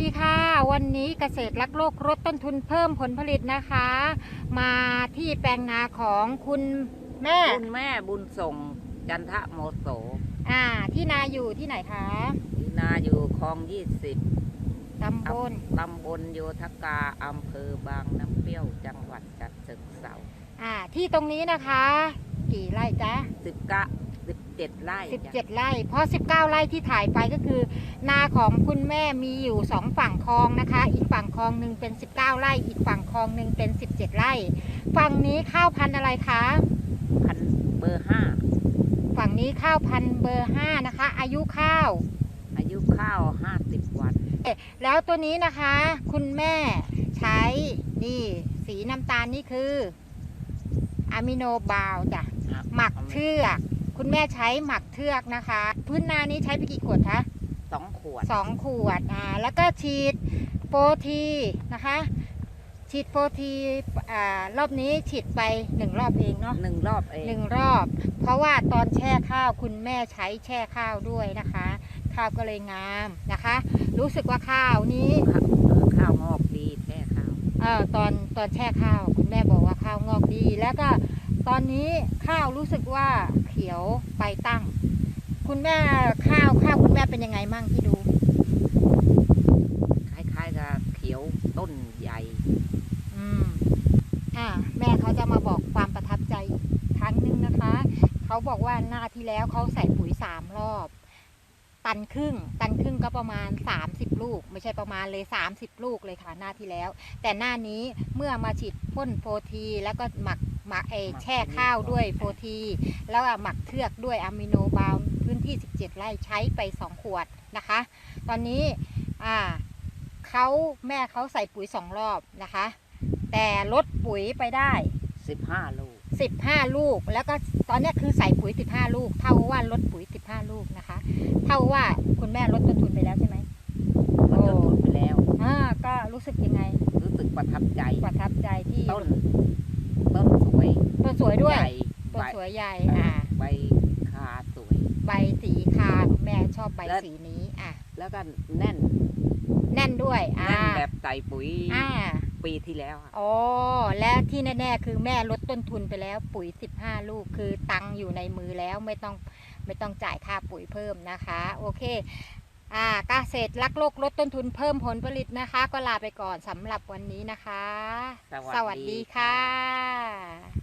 ดีค่ะ วันนี้เกษตรรักโลกลดต้นทุนเพิ่มผลผลิตนะคะ มาที่แปลงนาของคุณแม่ คุณแม่บุญส่งจันทะโมโสอ่า ที่นาอยู่ที่ไหนคะ ที่นาอยู่คลองยี่สิบตำบลตำบลโยธกาอำเภอบางน้ำเปรี้ยวจังหวัดจัดเชิงเทราอ่า ที่ตรงนี้นะคะ กี่ไร่จ๊ะสิบเก้า สิบเจ็ดไร่จ้ะ17ไร่ เพราะ 19 ไร่ที่ถ่ายไปก็คือ นาของคุณแม่มีอยู่ 2 ฝั่งคลองนะคะ อีกฝั่งคลองหนึ่งเป็น 19 ไร่ อีกฝั่งคลองหนึ่งเป็น 17 ไร่ ฝั่งนี้ข้าวพันธุ์อะไรคะ พันเบอร์ห้าฝั่งนี้ข้าวพันธุ์เบอร์ 5 นะคะ อายุข้าว อายุข้าวห้าสิบวันแล้วตัวนี้นะคะ คุณแม่ใช้นี่ สีน้ำตาลนี่คืออะมิโนบาวจ้ะ หมักเทือก คุณแม่ใช้หมักเทือกนะคะ พื้นนานี้ใช้ไปกี่ขวดคะสองขวดสองขวดอ่าแล้วก็ฉีดโฟทีนะคะฉีดโฟทีอ่ารอบนี้ฉีดไปหนึ่งรอบเองเนาะหนึ่งรอบเองหนึ่งรอบ เพราะว่าตอนแช่ข้าวคุณแม่ใช้แช่ข้าวด้วยนะคะ ข้าวก็เลยงามนะคะ รู้สึกว่าข้าวนี้ข้าวเออข้าวงอกดีแท้ข้าวเอ่อตอนตอนแช่ข้าวคุณแม่บอกว่าข้าวงอกดีแล้วก็ ตอนนี้ข้าวรู้สึกว่าเขียวใบตั้ง คุณแม่ข้าวข้าวคุณแม่เป็นยังไงมั่งที่ดู คล้ายๆกับเขียวต้นใหญ่ อืมอ่าแม่เขาจะมาบอกความประทับใจอีกครั้งหนึ่งนะคะ เขาบอกว่าหน้าที่แล้วเขาใส่ปุ๋ยสามรอบ ตันครึ่ง ตันครึ่งก็ประมาณ 30 ลูก ไม่ใช่ประมาณเลย 30 ลูกเลยค่ะหน้าที่แล้ว แต่หน้านี้เมื่อมาฉีดพ่นโฟทีแล้วก็หมักหมักเออหมักแช่ข้าวด้วยโฟที แล้วก็หมักเทือกด้วยอะมิโนบาวพื้นที่ 17 ไร่ใช้ไป 2 ขวดนะคะ ตอนนี้อ่าเขาแม่เขาใส่ปุ๋ยสองรอบนะคะ แต่ลดปุ๋ยไปได้สิบห้าลูก 15 ลูก แล้วก็ตอนเนี้ยคือใส่ปุ๋ย 15 ลูก เท่ากับว่าลดปุ๋ย 15 ลูกนะคะเท่าว่าคุณแม่ลดต้นทุนไปแล้วใช่ไหมมันจนทุนไปแล้วอ่าก็รู้สึกยังไง รู้สึกประทับใจประทับใจที่ต้นต้นสวยต้นสวยด้วยใหญ่ต้นใบสวยใหญ่เอออ่าใบคาสวย ใบสีคาคุณแม่ชอบใบแล้วสีนี้อะแล้วก็แน่น แน่นด้วย อ่าแน่นแบบใส่ปุ๋ยอ่าปีที่แล้วอะอ๋อ และที่แน่ ๆ คือแม่ลดต้นทุนไปแล้วปุ๋ย 15 ลูก คือตังค์อยู่ในมือแล้วไม่ต้อง ไม่ต้องจ่ายค่าปุ๋ยเพิ่มนะคะ โอเคอ่าเกษตรรักโลกลดต้นทุนเพิ่มผลผลิตนะคะ ก็ลาไปก่อนสำหรับวันนี้นะคะ สวัสดีค่ะ